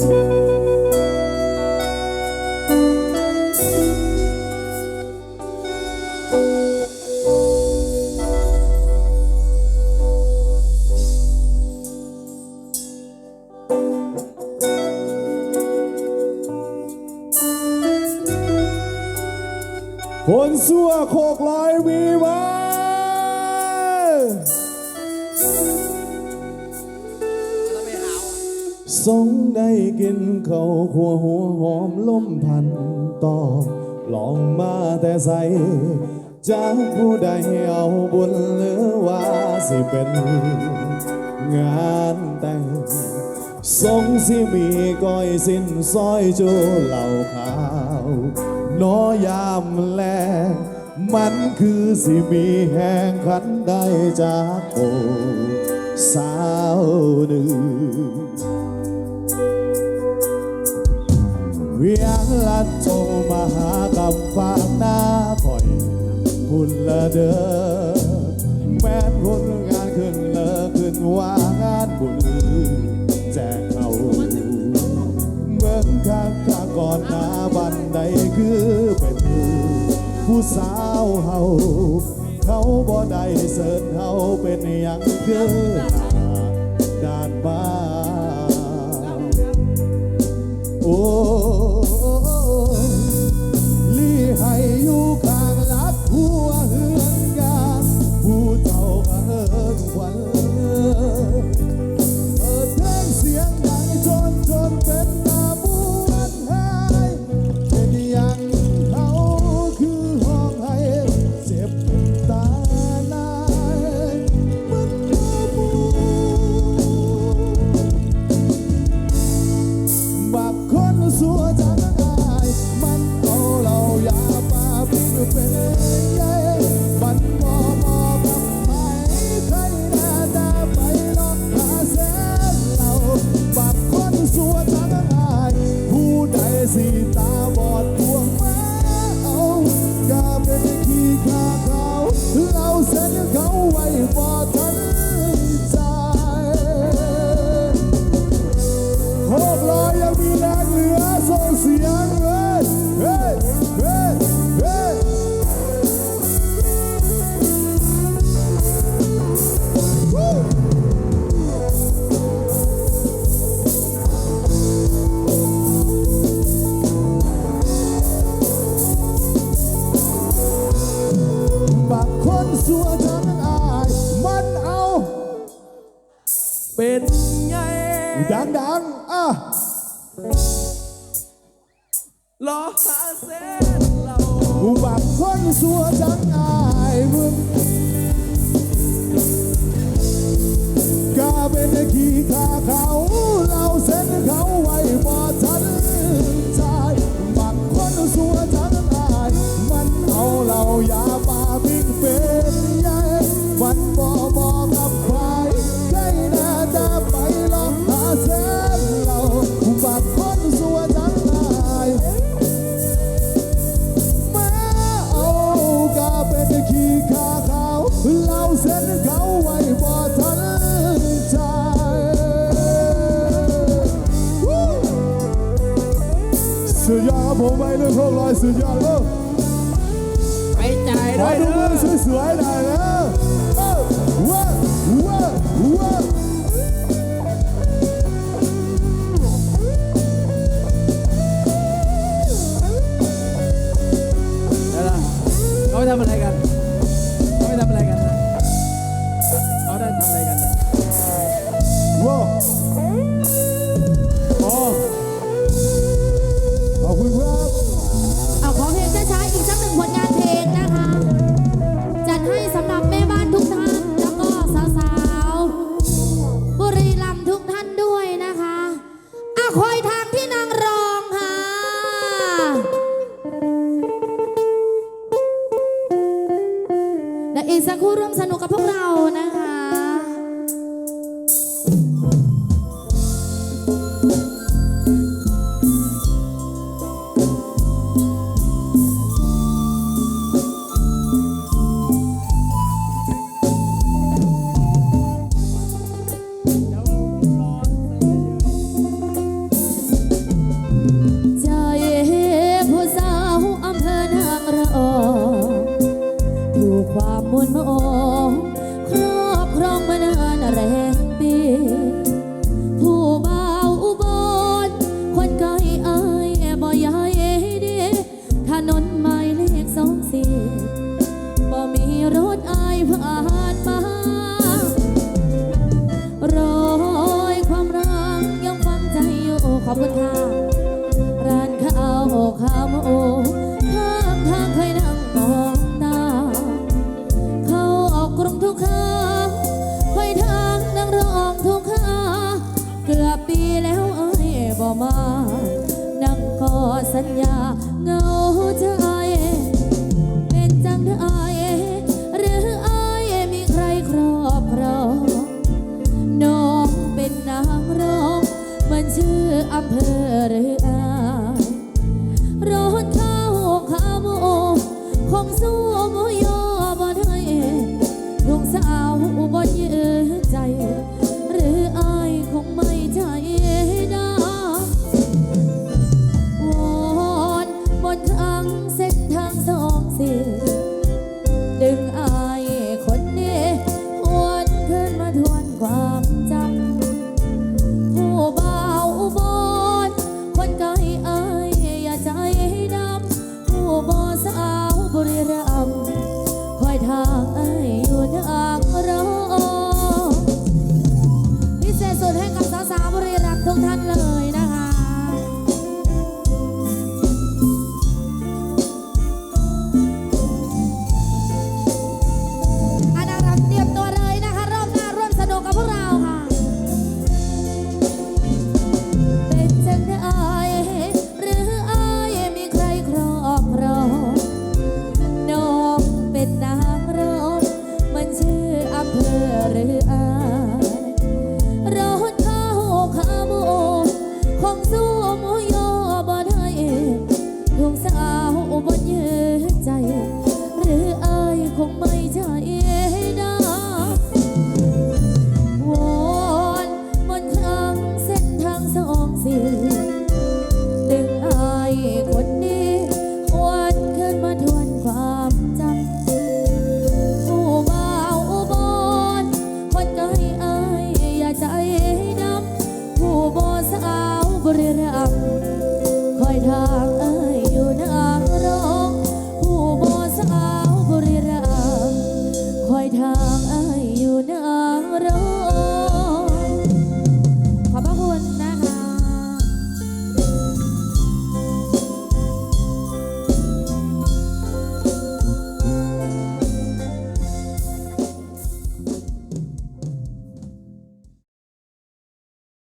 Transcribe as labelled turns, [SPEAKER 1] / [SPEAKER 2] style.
[SPEAKER 1] คนสั่วโคกลอยวีไว้ ได้กินข้าวขัวหัวหอมล้มพันตอลองมาแต่ใสจากผู้ใดเอาบุญหรือว่าสิเป็นงานแต่งทรงสิมีก้อยสิ้นซอยจูเหล่าขาวนอยามแลมันคือสิมีแห่งขันได้จากโอสาวหนึ่ง เวียงลัดโทรมาหากับฝากหน้าคอยพุ่นละเด้อแม่นคนงานขึ้นเลิกขึ้นว่างานบุญแจกเขาเมืองข้างข้างก่อนหน้าบันใดคือเป็นผู้สาวเฮาเขาบ่ได้เสิร์ชเฮาเป็นอย่างคือหน้าด้านบ้านโคนสัวจังอายมันเอาเป็นไงดัง ผมไปเรื่องโคกลอยสุดยอดเลย
[SPEAKER 2] ไปจ่ายด้
[SPEAKER 1] อ
[SPEAKER 2] วย
[SPEAKER 1] ดู
[SPEAKER 2] เด้
[SPEAKER 1] มื
[SPEAKER 2] อ
[SPEAKER 1] สวยๆหน่อยนะเอ้าว้าวว้าวว้าว
[SPEAKER 2] เดี๋ยวนะเขาไปทำอะไรกันเขาไปทำอะไรกันนะเขาได้ทำอะไรกันนะ
[SPEAKER 1] ว้าว อี
[SPEAKER 3] กสักหนึ่งผลงานเพลงนะคะ จัดให้สำหรับแม่บ้านทุกท่าน แล้วก็สาวๆบุรีรัมย์ทุกท่านด้วยนะคะอะคอยทางที่นางรองค่ะ และอีกสักครู่ร่วมสนุกกับพวกเรานะคะ oh. 呀 ทุกท่านเลย